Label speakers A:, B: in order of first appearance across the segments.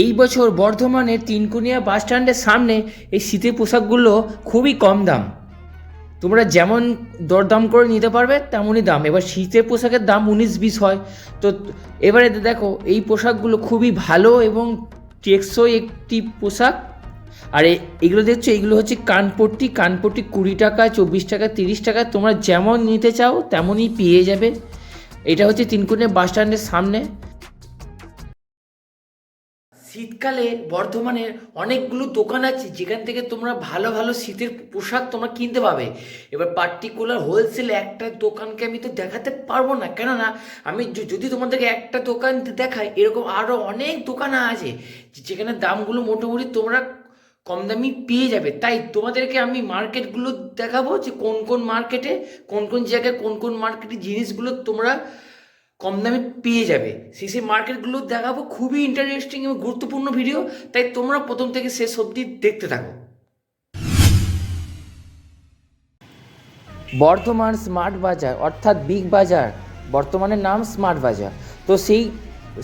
A: এই বছর বর্ধমানের তিনকুনিয়া বাস স্ট্যান্ডের সামনে এই শীতের পোশাকগুলো খুবই কম দাম। তোমরা যেমন দরদাম করে নিতে পারবে, তেমনই দাম। এবার শীতের পোশাকের দাম উনিশ বিশ হয়। তো এবারে দেখো, এই পোশাকগুলো খুবই ভালো এবং টেকসই একটি পোশাক। আর এগুলো দেখছ? এগুলো হচ্ছে কানপট্টি। কানপট্টি কুড়ি টাকা, চব্বিশ টাকা, তিরিশ টাকা। তোমরা যেমন নিতে চাও, তেমনই পেয়ে যাবে। এটা হচ্ছে তিনকুনিয়া বাস স্ট্যান্ডের সামনে। শীতকালে বর্ধমানের অনেকগুলো দোকান আছে, যেখান থেকে তোমরা ভালো ভালো শীতের পোশাক তোমরা কিনতে পাবে। এবার পার্টিকুলার হোলসেল একটা দোকানকে আমি তো দেখাতে পারব না। কেননা, আমি যদি তোমাদেরকে একটা দোকান দেখাই, এরকম আরও অনেক দোকান আছে যেখানে দামগুলো মোটামুটি তোমরা কম দামি পেয়ে যাবে। তাই তোমাদেরকে আমি মার্কেটগুলো দেখাবো যে কোন কোন মার্কেটে, কোন কোন জায়গায় কোন কোন মার্কেটে জিনিসগুলো তোমরা কম দামে পেয়ে যাবে। সেই সেই মার্কেটগুলো দেখাবো, খুবই ইন্টারেস্টিং এবং গুরুত্বপূর্ণ ভিডিও তাই তোমরা প্রথম থেকে শেষ অবধি দেখতে থাকো। বর্ধমান স্মার্ট বাজার, অর্থাৎ বিগ বাজার, বর্তমানে নাম স্মার্ট বাজার। তো সেই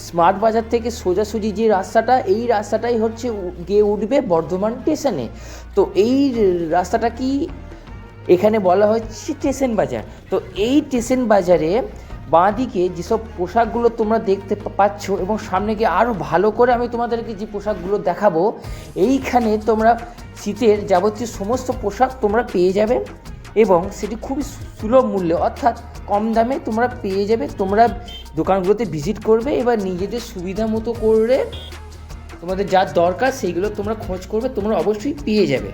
A: স্মার্ট বাজার থেকে সোজাসুজি যে রাস্তাটা, এই রাস্তাটাই হচ্ছে গিয়ে উঠবে বর্ধমান স্টেশনে। তো এই রাস্তাটা কি? এখানে বলা হচ্ছে স্টেশন বাজার। তো এই স্টেশন বাজারে বাঁদিকে যেসব পোশাকগুলো তোমরা দেখতে পাচ্ছ এবং সামনে গিয়ে আরও ভালো করে আমি তোমাদেরকে যে পোশাকগুলো দেখাবো, এইখানে তোমরা শীতের যাবতীয় সমস্ত পোশাক তোমরা পেয়ে যাবে এবং সেটি খুবই সুলভ মূল্যে অর্থাৎ কম দামে তোমরা পেয়ে যাবে। তোমরা দোকানগুলোতে ভিজিট করবে, এবার নিজেদের সুবিধা মতো করে তোমাদের যা দরকার সেইগুলো তোমরা খোঁজ করবে, তোমরা অবশ্যই পেয়ে যাবে।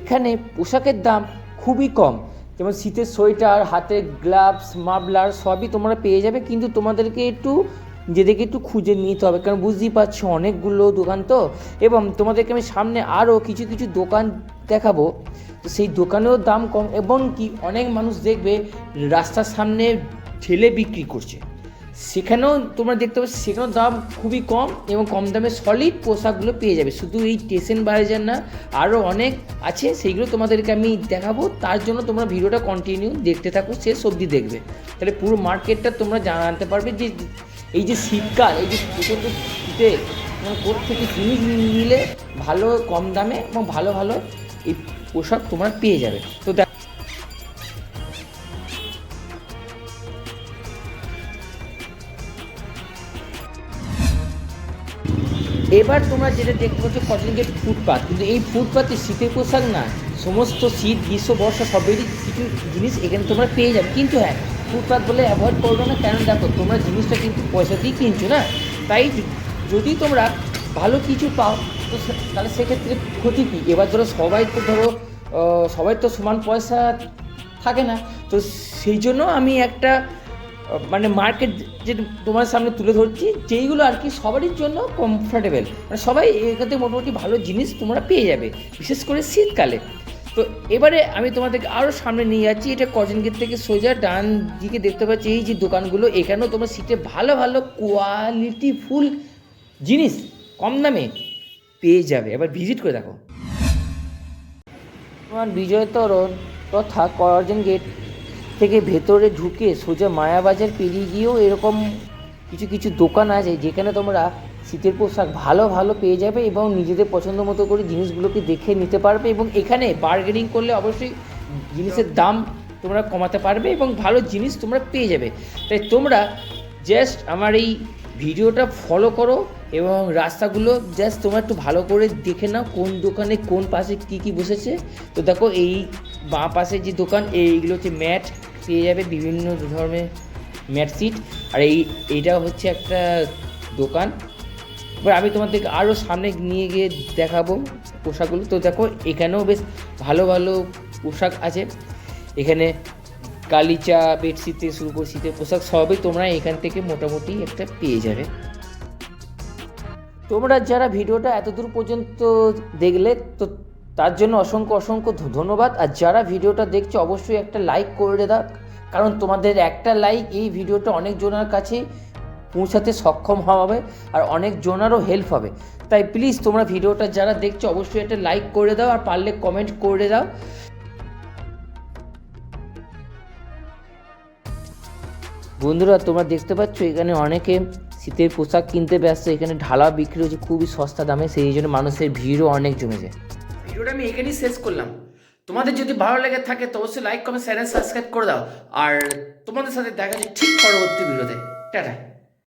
A: এখানে পোশাকের দাম খুবই কম। যেমন শীতের সোয়েটার, হাতের গ্লাভস, মাফলার সবই তোমরা পেয়ে যাবে, কিন্তু তোমাদেরকে একটু, নিজেদেরকে একটু খুঁজে নিতে হবে, কারণ বুঝতেই পারছ অনেকগুলো দোকান তো। এবং তোমাদেরকে আমি সামনে আরও কিছু কিছু দোকান দেখাবো। তো সেই দোকানেও দাম কম, এবং কি অনেক মানুষ দেখবে রাস্তার সামনে ঠেলে বিক্রি করছে। সেখানেও তোমরা দেখতে পাচ্ছ সেখানেও দাম খুবই কম এবং কম দামে সলিড পোশাকগুলো পেয়ে যাবে। শুধু এই স্টেশন বাজার না আরও অনেক আছে, সেইগুলো তোমাদেরকে আমি দেখাবো। তার জন্য তোমরা ভিডিওটা কন্টিনিউ দেখতে থাকো, শেষ অবধি দেখবে। তাহলে পুরো মার্কেটটা তোমরা জানতে পারবে যে এই যে শীতকাল, এই যে প্রচণ্ড শীতে থেকে জিনিস নিলে ভালো কম দামে এবং ভালো ভালো এই পোশাক তোমরা পেয়ে যাবে। তো এবার তোমরা যেটা দেখতে পাচ্ছ কটন গেট ফুটপাথ কিন্তু এই ফুটপাথে শীতের পোশাক না, সমস্ত শীত, গ্রীষ্ম, বর্ষা, সবেরই কিছু জিনিস এখানে তোমরা পেয়ে যাবে। কিন্তু হ্যাঁ ফুটপাথ বলে অ্যাভয়েড করবে না কেন দেখো, তোমরা জিনিসটা কিন্তু পয়সা দিয়ে কিনছো না? তাই যদি তোমরা ভালো কিছু পাও, তো তাহলে সেক্ষেত্রে ক্ষতি কী? এবার ধরো সবাই তো ধরো সবাই তো সমান পয়সা থাকে না। তো সেই জন্য আমি একটা মানে মার্কেট যে তোমার সামনে তুলে ধরছি, যেইগুলো আর কি সবারই জন্য কমফোর্টেবল মানে সবাই এখানে মোটামুটি ভালো জিনিস তোমরা পেয়ে যাবে, বিশেষ করে শীতকালে। তো এবারে আমি তোমাদেরকে আরও সামনে নিয়ে যাচ্ছি, এটা কজন গেট থেকে সোজা ডান দিকে দেখতে পাচ্ছি, এই যে দোকানগুলো, এখানেও তোমরা সিটে ভালো ভালো কোয়ালিটি ফুল জিনিস কম দামে পেয়ে যাবে। এবার ভিজিট করে দেখো। তোমার বিজয় তরণ তথা করজন গেট থেকে ভেতরে ঢুকে সোজা মায়াবাজার পেরিয়ে গিয়েও এরকম কিছু কিছু দোকান আছে যেখানে তোমরা শীতের পোশাক ভালো ভালো পেয়ে যাবে এবং নিজেদের পছন্দ মতো করে জিনিসগুলোকে দেখে নিতে পারবে এবং এখানে বার্গেনিং করলে অবশ্যই জিনিসের দাম তোমরা কমাতে পারবে এবং ভালো জিনিস তোমরা পেয়ে যাবে। তাই তোমরা জাস্ট আমার এই ভিডিওটা ফলো করো এবং রাস্তাগুলো জাস্ট তোমরা একটু ভালো করে দেখে নাও কোন দোকানে কোন পাশে কী কী বসেছে। তো দেখো এই বাঁ পাশে যে দোকান এইগুলো হচ্ছে ম্যাট পেয়ে যাবে বিভিন্ন ধরনের ম্যাট সিট আর এই, এইটা হচ্ছে একটা দোকান। এবার আমি তোমাদেরকে আরও সামনে নিয়ে গিয়ে দেখাবো পোশাকগুলো। তো দেখো এখানেও বেশ ভালো ভালো পোশাক আছে। এখানে গালিচা বেডশিট শুরু করে শীতের পোশাক সবই তোমরা এখান থেকে মোটামুটি একটা পেয়ে যাবে। তোমরা যারা ভিডিওটা এতদূর পর্যন্ত দেখলে, তো তার জন্য অসংখ্য অসংখ্য ধন্যবাদ। আর যারা ভিডিওটা দেখছ, অবশ্যই একটা লাইক করে দাও কারণ তোমাদের একটা লাইক এই ভিডিওটা অনেক জনের কাছে পৌঁছাতে সক্ষম হবে আর অনেক জনারও হেল্প হবে। তাই প্লিজ তোমরা ভিডিওটা যারা দেখছ, অবশ্যই একটা লাইক করে দাও আর পারলে কমেন্ট করে দাও। বন্ধুরা, তোমরা দেখতে পাচ্ছ, এখানে অনেকে শীতের পোশাক কিনতে ব্যস্ত। এখানে ঢালা বিক্রি হচ্ছে খুবই সস্তা দামে, সেই জন্য মানুষের ভিড়ও অনেক জমেছে। ভিডিওটা আমি এখানেই শেষ করলাম। তোমাদের যদি ভালো লেগে থাকে, তো অবশ্যই লাইক কমেন্ট চ্যানেল সাবস্ক্রাইব করে দাও। আর তোমাদের সাথে দেখা যাচ্ছে ঠিক পরবর্তী ভিডিওতে। টাটা।